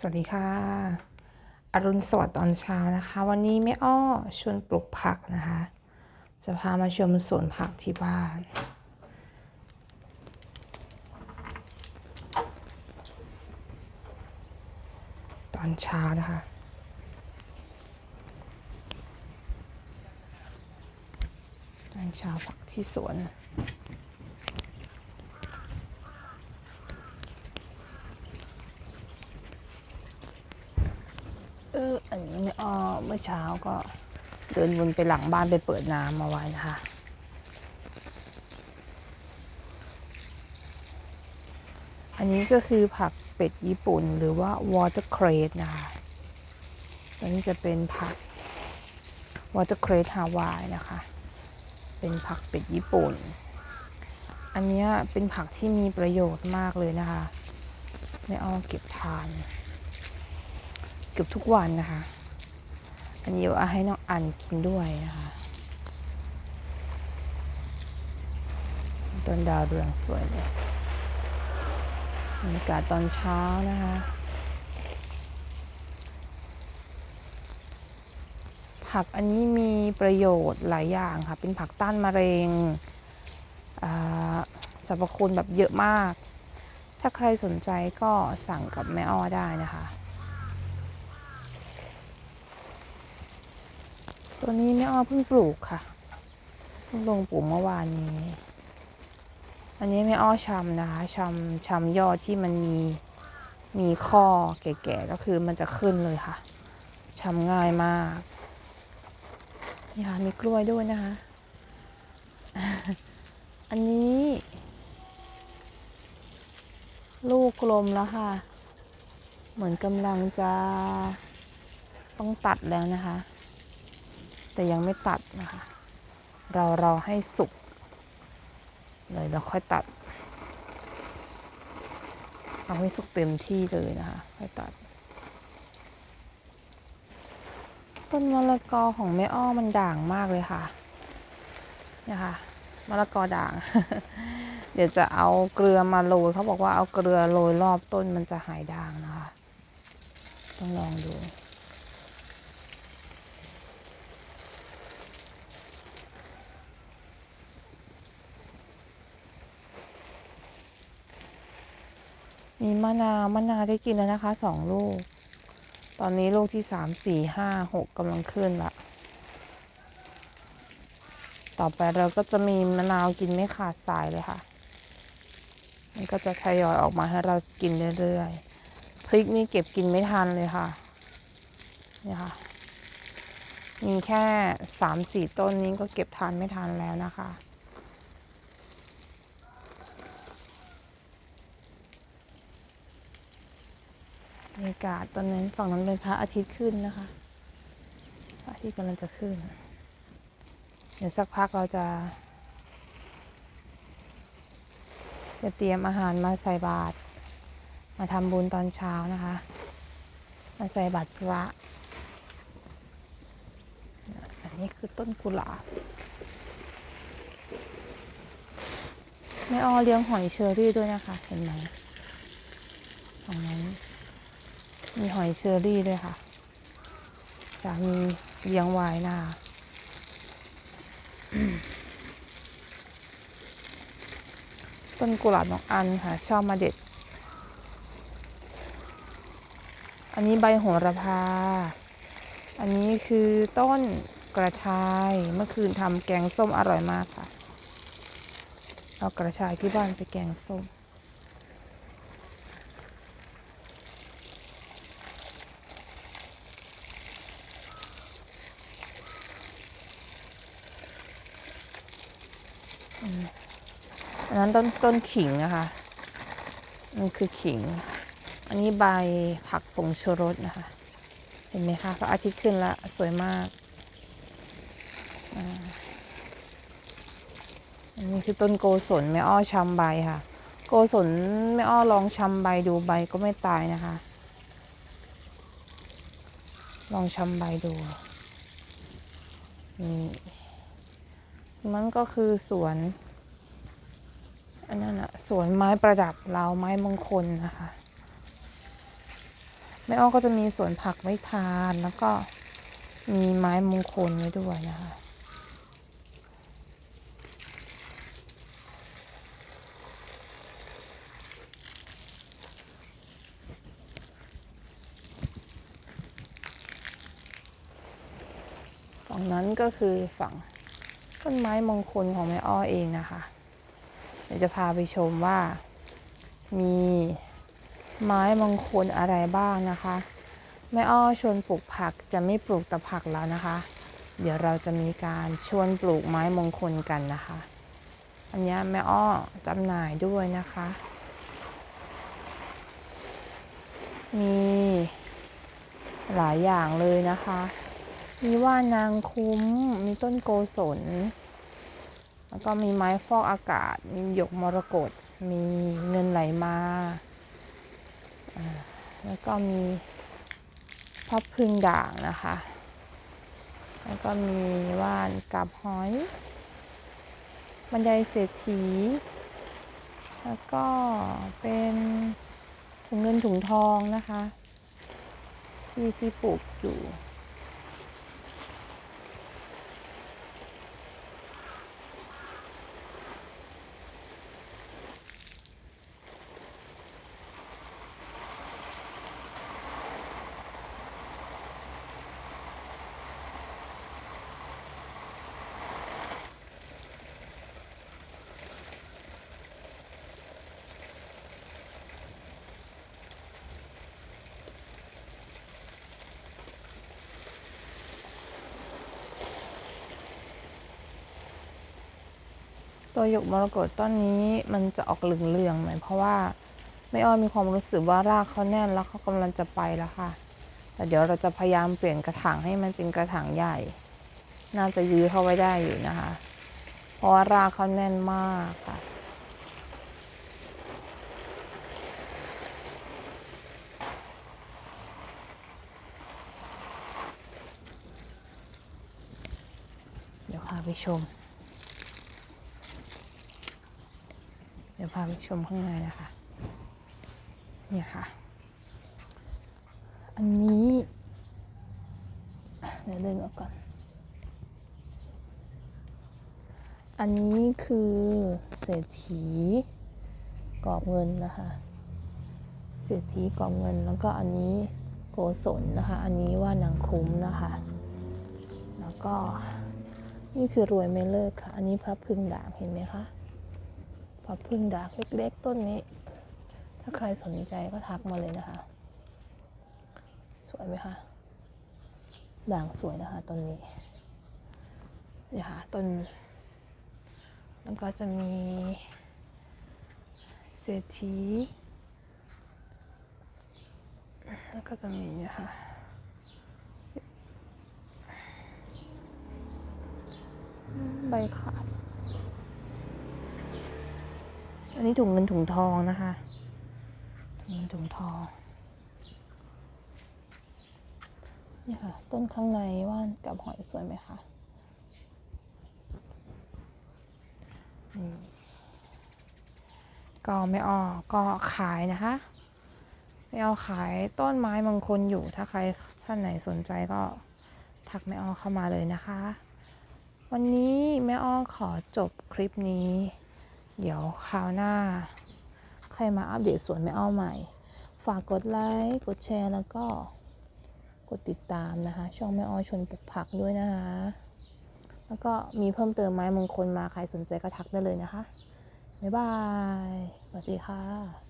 สวัสดีค่ะ อรุณสวัสดิ์ตอนเช้านะคะ วันนี้แม่อ้อชวนปลูกผักนะคะ จะพามาชมสวนผักที่บ้าน ตอนเช้านะคะ ตอนเช้าผักที่สวน เออ อันนี้ไม่อ้อ เมื่อเช้าก็เดินวนไปหลังบ้านไปเปิดน้ำมาไว้นะคะ อันนี้ก็คือผักเป็ดญี่ปุ่นหรือว่า watercress นะคะตัวนี้จะเป็นผัก watercress Hawaii นะคะ เป็นผักเป็ดญี่ปุ่น อันนี้เป็นผักที่มีประโยชน์มากเลยนะคะไม่อ้อเก็บทาน เกือบทุกวันนะคะ อันนี้เอาให้น้องอันกินด้วยนะคะ ต้นดาวเรืองสวยเลยบรรยากาศตอนเช้านะคะผักอันนี้มีประโยชน์หลายอย่างค่ะ เป็นผักต้านมะเร็งอ่าสรรพคุณแบบเยอะมาก ถ้าใครสนใจก็สั่งกับแม่อ้อได้นะคะ ตัวนี้แม่อ้อเพิ่งปลูกค่ะเพิ่งลงปลูกเมื่อวานนี้ อันนี้แม่อ้อชำนะคะชำชำยอดที่มันมีมีข้อแก่ๆก็คือมันจะขึ้นเลยค่ะชำง่ายมากนี่ค่ะมีกล้วยด้วยนะคะ อันนี้ ลูกกลมแล้วค่ะ เหมือนกำลังจะต้องตัดแล้วนะคะ แต่ยังไม่ตัดนะคะ เรารอให้สุกเลยเราค่อยตัด เอาให้สุกเต็มที่เลยนะคะ ค่อยตัด ต้นมะละกอของแม่อ้อมันด่างมากเลยค่ะเนี่ยค่ะมะละกอด่าง เดี๋ยวจะเอาเกลือมาโรยเขาบอกว่าเอาเกลือโรยรอบต้นมันจะหายด่างนะคะ ต้องลองดู มีมะนาวมะนาวได้กินแล้วนะคะสองลูก ตอนนี้ลูกที่สามสี่ห้าหกกำลังขึ้นละต่อไปเราก็จะมีมะนาวกินไม่ขาดสายเลยค่ะ มันก็จะทยอยออกมาให้เรากินเรื่อยๆ พริกนี่เก็บกินไม่ทันเลยค่ะ นี่ค่ะ มีแค่สามสี่ต้นนี้ก็เก็บทานไม่ทันแล้วนะคะ บรรยากาศตอนนั้นฝั่งนั้นเป็นพระอาทิตย์ขึ้นนะคะ พระอาทิตย์กำลังจะขึ้น เดี๋ยวสักพักเราจะ จะเตรียมอาหารมาใส่บาตรมาทำบุญตอนเช้านะคะ มาใส่บาตรพระ อันนี้คือต้นกุหลาบแม่อ้อเลี้ยงหอยเชอรี่ด้วยนะคะ เห็นไหมตรงนั้น มีหอยเชอรี่ด้วยค่ะจะมีเลี้ยงไว้นะคะต้นกุหลาบน้องอันค่ะ ชอบมาเด็ด อันนี้ใบโหระพา อันนี้คือต้นกระชาย เมื่อคืนทำแกงส้มอร่อยมากค่ะ เอากระชายที่บ้านไปแกงส้ม อันนั้นต้นต้นขิงนะคะมันคือขิง อันนี้ใบผักผงชูรสนะคะ เห็นไหมคะพระอาทิตย์ขึ้นแล้วสวยมาก อันนี้คือต้นโกศลแม่อ้อชำใบค่ะ โกศลแม่อ้อลองชำใบดูใบก็ไม่ตายนะคะ ลองชำใบดูนี่ มันก็คือสวน อันนั้นอะสวนไม้ประดับเราไม้มงคลนะคะ แม่อ้อก็จะมีสวนผักไว้ทานแล้วก็มีไม้มงคลไว้ด้วยนะคะฝั่งนั้นก็คือฝั่ง ต้นไม้มงคลของแม่อ้อเองนะคะ เดี๋ยวจะพาไปชมว่า มีไม้มงคลอะไรบ้างนะคะ แม่อ้อชวนปลูกผักจะไม่ปลูกแต่ผักแล้วนะคะ เดี๋ยวเราจะมีการชวนปลูกไม้มงคลกันนะคะ อันนี้แม่อ้อจำหน่ายด้วยนะคะ มีหลายอย่างเลยนะคะ มีว่านางคุ้ม มีต้นโกศล แล้วก็มีไม้ฟอกอากาศ มีหยกมรกต มีเงินไหลมา แล้วก็มีพับพึงด่างนะคะ แล้วก็มีว่านกับหอย บันไดเศรษฐี แล้วก็เป็นถุงเงินถุงทองนะคะ ที่ที่ปลูกอยู่ ตัวหยกมรกตต้นนี้มันจะออกเหลืองๆหน่อยเพราะว่าไม่อ้อยมีความรู้สึกว่ารากเขาแน่นแล้วเขากำลังจะไปแล้วค่ะ แต่เดี๋ยวเราจะพยายามเปลี่ยนกระถางให้มันเป็นกระถางใหญ่ น่าจะยื้อเข้าไว้ได้อยู่นะคะ เพราะว่ารากเขาแน่นมากค่ะ เดี๋ยวพาไปชม เดี๋ยว พาไปชมข้างในนะคะ เนี่ยค่ะ อันนี้เดี๋ยวดินออกก่อน อันนี้คือเศรษฐีกอบเงินนะคะ เศรษฐีกอบเงินแล้วก็อันนี้โกศลนะคะ อันนี้ว่านางคุ้มนะคะ แล้วก็นี่คือรวยไม่เลิกค่ะ อันนี้พระพึงด่างเห็นไหมคะ พระพึ่งด่างเล็กๆ ต้นนี้ ถ้าใครสนใจก็ทักมาเลยนะคะ สวยไหมคะ ด่างสวยนะคะต้นนี้เนี่ยค่ะต้น แล้วก็จะมีเศรษฐีแล้วก็จะมีเนี่ยค่ะใบขาด อันนี้ถุงเงินถุงทองนะคะ ถุงเงินถุงทองนี่ค่ะ ต้นข้างในว่านกับหอยสวยไหมคะก็ไม่ออกก็ขายนะคะไม่เอาขายต้นไม้มงคลอยู่ถ้าใครท่านไหนสนใจก็ทักแม่อ้อเข้ามาเลยนะคะ วันนี้แม่อ้อขอจบคลิปนี้ เดี๋ยวคราวหน้า ใครมาอัปเดตสวนไม่อ้อใหม่ ฝากกดไลค์กดแชร์แล้วก็กดติดตามนะคะ ช่องแม่อ้อชวนปลูกผักด้วยนะคะ แล้วก็มีเพิ่มเติมไม้มงคลมาใครสนใจก็ทักได้เลยนะคะ บ๊ายบาย สวัสดีค่ะ